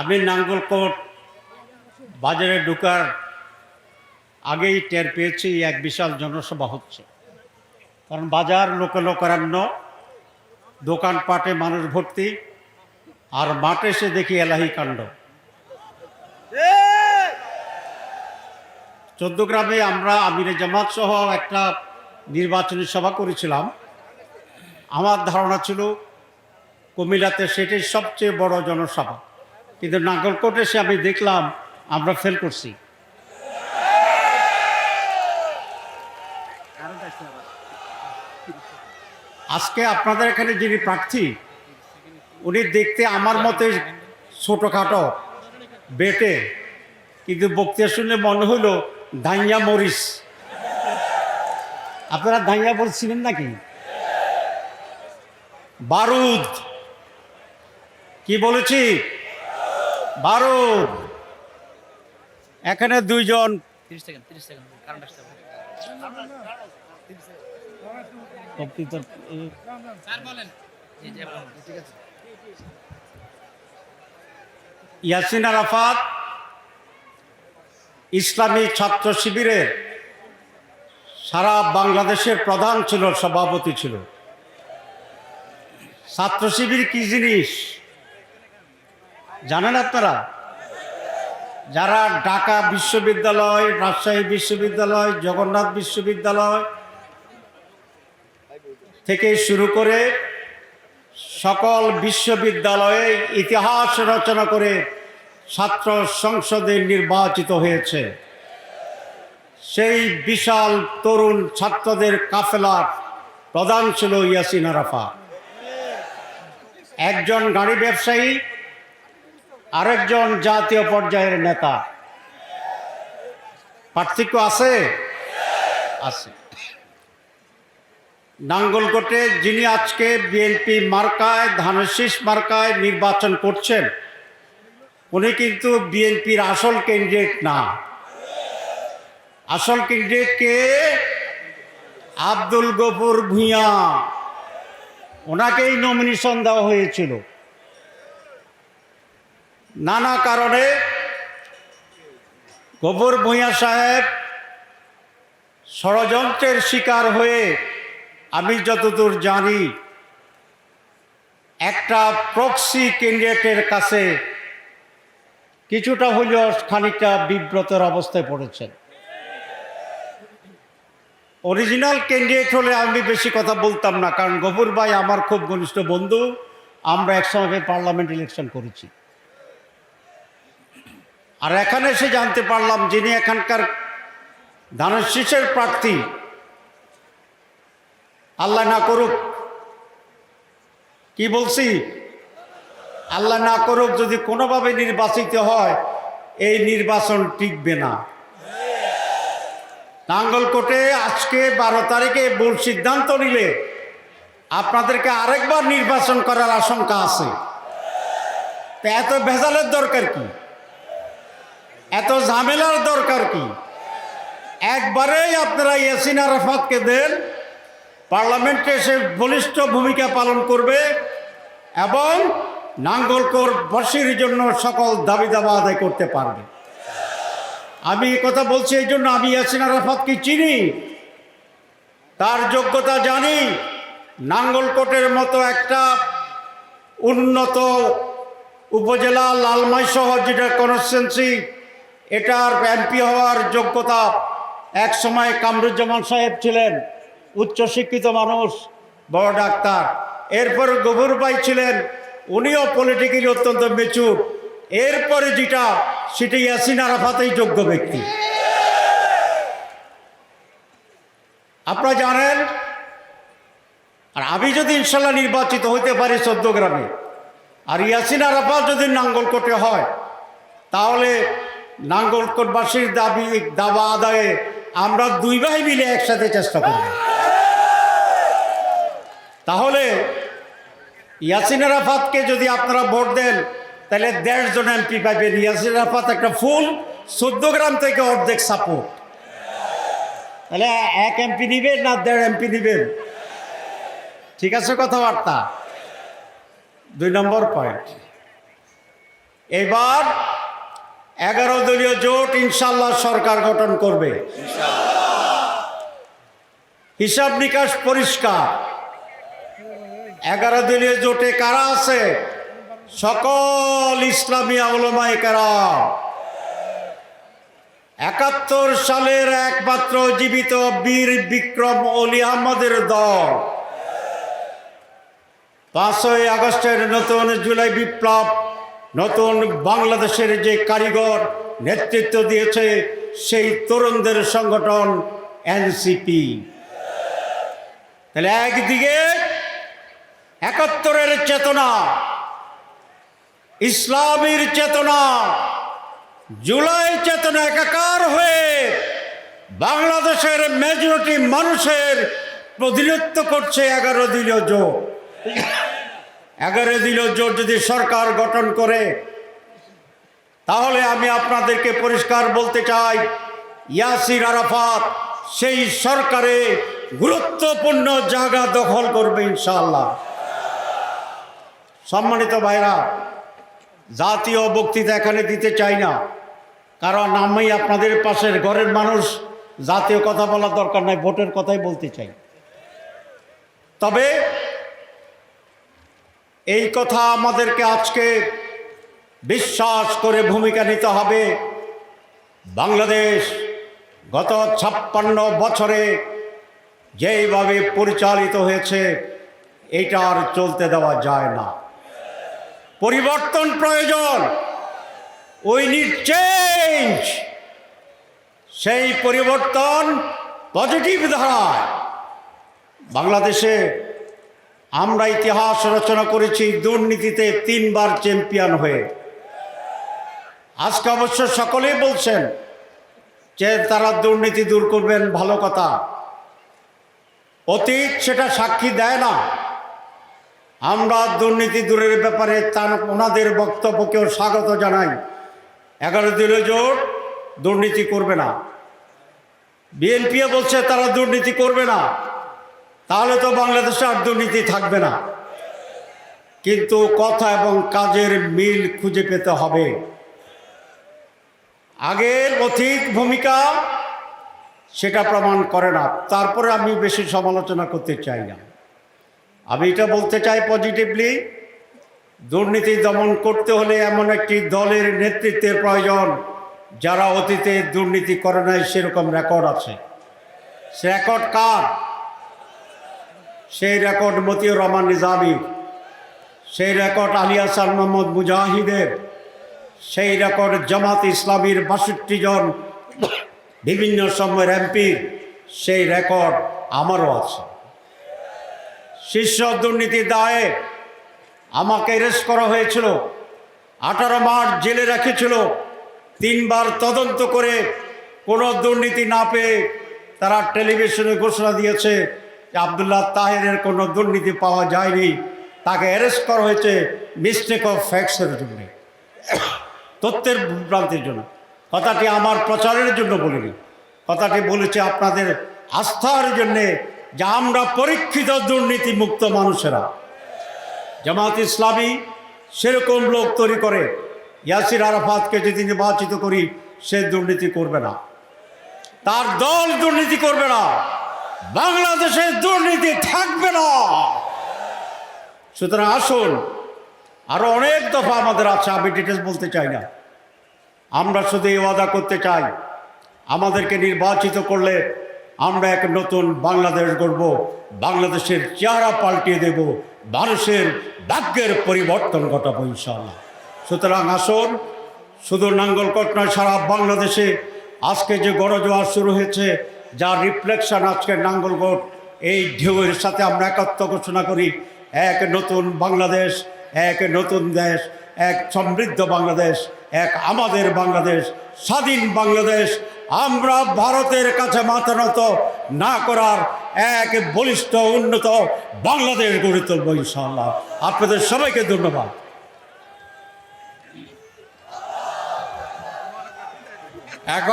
আমি নাঙ্গলকোট বাজারে ঢুকার আগেই টের পেয়েছি এক বিশাল জনসভা হচ্ছে। কারণ বাজার লোকে লোকারণ্য দোকানপাটে মানুষ ভর্তি, আর মাঠে এসে দেখি এলাহি কাণ্ড। চোদ্দগ্রামে আমরা আমিরে জামাত সহ একটা নির্বাচনী সভা করেছিলাম। আমার ধারণা ছিল কুমিল্লাতে সেটাই সবচেয়ে বড় জনসভা। কিন্তু নাগরকোটে এসে আমি দেখলাম, আমরা ফেল করছি। আজকে আপনাদের এখানে যিনি প্রার্থী, উনি দেখতে আমার মতে ছোটোখাটো, বেটে, কিন্তু বক্তৃতা শুনে মনে হলো ধাইয়া মরিস আপনারা ধাইয়া বলছিলেন নাকি? বারুদ। কি বলেছি? বারুদ এখানে দুইজন। ইয়াসিন আরাফাত ইসলামী ছাত্র শিবিরের সারা বাংলাদেশের প্রধান ছিল সভাপতি ছিল। ছাত্র শিবির কি জিনিস? জানেন আপনারা? যারা ঢাকা বিশ্ববিদ্যালয়, রাজশাহী বিশ্ববিদ্যালয়, জগন্নাথ বিশ্ববিদ্যালয় থেকে শুরু করে সকল বিশ্ববিদ্যালয়ে ইতিহাস রচনা করে ছাত্র সংসদে নির্বাচিত হয়েছে। সেই বিশাল তরুণ ছাত্রদের কাফেলার প্রধান ছিল ইয়াসিন আরাফা একজন গাড়ি ব্যবসায়ী আরেকজন জাতীয় পর্যায়ের নেতা। পার্থক্য আছে? আছে। নাঙ্গলকোটে যিনি আজকে বিএনপি মার্কায়, ধানশীষ মার্কায় নির্বাচন করছেন, উনি কিন্তু বিএনপির আসল ক্যান্ডিডেট না। আসল ক্যান্ডিডেট কে? আব্দুল গফুর ভূঁইয়া। ওনাকেই নমিনেশন দেওয়া হয়েছিল। নানা কারণে গফুর ভূঁইয়া সাহেব ষড়যন্ত্রের শিকার হয়ে আমি যতদূর জানি একটা প্রক্সি ক্যান্ডিডেটের কাছে কিছুটা হলেও খানিকটা বিব্রতের অবস্থায় পড়েছেন। অরিজিনাল ক্যান্ডিডেট হলে আমি বেশি কথা বলতাম না, কারণ গফুর ভাই আমার খুব ঘনিষ্ঠ বন্ধু, আমরা একসঙ্গে পার্লামেন্ট ইলেকশন করেছি। আর এখানে এসে জানতে পারলাম যিনি এখানকার ধানের শীষের প্রার্থী, আল্লাহ না করুক। কি বলছি? আল্লাহ না করুক যদি কোনোভাবে নির্বাচিত হয়, এই নির্বাচন টিকবে না। নাঙ্গলকোটে আজকে বারো তারিখে ভুল সিদ্ধান্ত নিলে আপনাদেরকে আরেকবার নির্বাচন করার আশঙ্কা আছে। তা এত ভেজালের দরকার কি? এত ঝামেলার দরকার কি? একবারেই আপনারা ইয়াসিন আরাফাতকে দেন, পার্লামেন্টে সে বলিষ্ঠ ভূমিকা পালন করবে এবং নাঙ্গলকোর বসির জন্য সকল দাবি দাবা আদায় করতে পারবে। আমি কথা বলছি এই জন্য আমি ইয়াসিন আরাফাতকে চিনি, তার যোগ্যতা জানি, নাঙ্গলকোটের মতো একটা উন্নত উপজেলা লালমাই সহ যেটা কনস্টেন্সি এটার এমপি হওয়ার যোগ্যতা এক সময় কামরুজ্জামান সাহেব ছিলেন উচ্চশিক্ষিত মানুষ, বড় ডাক্তার। এরপর গভুর ভাই ছিলেন, উনিও পলিটিক্যালি অত্যন্ত মেচুর এরপরে যেটা সেটি ইয়াসিন আরাফাতেই যোগ্য ব্যক্তি। আপনারা জানেন, আর আমি যদি ইনশাল্লাহ নির্বাচিত হইতে পারি চোদ্দগ্রামে, আর ইয়াসিন আরাফাত যদি নাঙ্গলকোটে হয়, তাহলে নাঙ্গলকোটবাসীর দাবি, দাবা আদায়ে আমরা দুই ভাই মিলে একসাথে চেষ্টা করব। তাহলে ইয়াসিন আরাফাতকে যদি আপনারা ভোট দেন, তাহলে দেড় জন এমপি পাবেন ইয়াসিন আরাফাত একটা ফুল চোদ্দ গ্রাম থেকে অর্ধেক সাপোর্ট তাহলে এক এমপি নিবেন না দেড় এমপি নিবেন? ঠিক আছে কথাবার্তা? দুই নম্বর পয়েন্ট এবার এগারো দলীয় জোট ইনশাল্লাহ সরকার গঠন করবে। হিসাব নিকাশ পরিষ্কার। এগারো দলীয় জোটে কারা আছে? সকল ইসলামী আলমায় কারা একাত্তর সালের একমাত্র জীবিত বীর বিক্রম অলি আহমদের দল। পাঁচই আগস্টের নতুন জুলাই বিপ্লব নতুন বাংলাদেশের যে কারিগর নেতৃত্ব দিয়েছে সেই তরুণদের সংগঠন এনসিপি। তাহলে একদিকে একাত্তরের চেতনা, ইসলামীর চেতনা, জুলাই চেতনা একাকার হয়ে বাংলাদেশের মেজরিটি মানুষের প্রতিনিধিত্ব করছে এগারো দলীয় জোট। এগারো দলীয় জোর যদি সরকার গঠন করে, তাহলে আমি আপনাদেরকে পরিষ্কার বলতে চাই, ইয়াসির আরাফাত সেই সরকারে গুরুত্বপূর্ণ জায়গা দখল করবে ইনশাআল্লাহ। সম্মানিত ভাইরা, জাতীয় বক্তৃতা এখানে দিতে চাই না, কারণ আমি আপনাদের পাশের ঘরের মানুষ, জাতীয় কথা বলার দরকার নাই, ভোটের কথাই বলতে চাই। তবে এই কথা আমাদেরকে আজকে বিশ্বাস করে ভূমিকা নিতে হবে। বাংলাদেশ গত ছাপ্পান্ন বছরে যেইভাবে পরিচালিত হয়েছে এটা আর চলতে দেওয়া যায় না। পরিবর্তন প্রয়োজন। উই নিড চেঞ্জ সেই পরিবর্তন পজিটিভ ধারায়। বাংলাদেশে আমরা ইতিহাস রচনা করেছি দুর্নীতিতে তিনবার চ্যাম্পিয়ন হয়ে। আজকে অবশ্য সকলেই বলছেন যে তারা দুর্নীতি দূর করবেন, ভালো কথা। অতীত সেটা সাক্ষী দেয় না। আমরা দুর্নীতি দূরের ব্যাপারে তার ওনাদের বক্তব্যকেও স্বাগত জানাই। এগারো দিনে জোট দুর্নীতি করবে না। বিএনপিও বলছে তারা দুর্নীতি করবে না। তাহলে তো বাংলাদেশে আর দুর্নীতি থাকবে না। কিন্তু কথা এবং কাজের মিল খুঁজে পেতে হবে। আগের অতীত ভূমিকা সেটা প্রমাণ করে না। তারপরে আমি বেশি সমালোচনা করতে চাই না। আমি এটা বলতে চাই পজিটিভলি দুর্নীতি দমন করতে হলে এমন একটি দলের নেতৃত্বের প্রয়োজন, যারা অতীতে দুর্নীতি করে নাই, সেরকম রেকর্ড আছে। সে রেকর্ড কার? সেই রেকর্ড মতিউর রহমান নিজামী, সেই রেকর্ড আলী হাসান মোহাম্মদ মুজাহিদের, সেই রেকর্ড জামাত ইসলামীর বাষট্টি জন বিভিন্ন সময়ের এমপির সেই রেকর্ড আমারও আছে। শীর্ষ দুর্নীতির দায়ে আমাকে অ্যারেস্ট করা হয়েছিল, আঠারো মার্চ জেলে রেখেছিল, তিনবার তদন্ত করে কোনো দুর্নীতি না পেয়ে তারা টেলিভিশনে ঘোষণা দিয়েছে আবদুল্লাহ তাহেরের কোনো দুর্নীতি পাওয়া যায়নি, তাকে অ্যারেস্ট করা হয়েছে মিস্টেক অফ ফ্যাক্টসের জন্য, তথ্যের ভ্রান্তির জন্য। কথাটি আমার প্রচারের জন্য বলিনি। কথাটি বলেছে আপনাদের আস্থার জন্যে যে আমরা পরীক্ষিত দুর্নীতি মুক্ত মানুষেরা। জামাত ইসলামী সেরকম লোক তৈরি করে, ইয়াসির আরাফাতকে যদি নির্বাচিত করি, সে দুর্নীতি করবে না। তার দল দুর্নীতি করবে না। বাংলাদেশে দুর্নীতি থাকবে না। সুতরাং আসুন, আরও অনেক দফা আমাদের আছে, আমি ডিটেলস বলতে চাই না। আমরা শুধু এই ওয়াদা করতে চাই, আমাদেরকে নির্বাচিত করলে আমরা এক নতুন বাংলাদেশ গড়ব, বাংলাদেশের চেহারা পাল্টিয়ে দেব, মানুষের ভাগ্যের পরিবর্তন ঘটাবো ইনশাল্লাহ সুতরাং আসুন শুধু নাঙ্গলকোট নয়, সারা বাংলাদেশে আজকে যে গণজোয়ার শুরু হয়েছে যার রিফ্লেকশন আজকে নাঙ্গলকোট, এই ঢেউয়ের সাথে আমরা একাত্ম ঘোষণা করি, এক নতুন বাংলাদেশ, এক নতুন দেশ, এক সমৃদ্ধ বাংলাদেশ, এক আমাদের বাংলাদেশ, স্বাধীন বাংলাদেশ, আমরা ভারতের কাছে মাথা নত না করার এক বলিষ্ঠ, উন্নত বাংলাদেশ গড়ে তুলব ইনশাল্লাহ আপনাদের সবাইকে ধন্যবাদ। এখন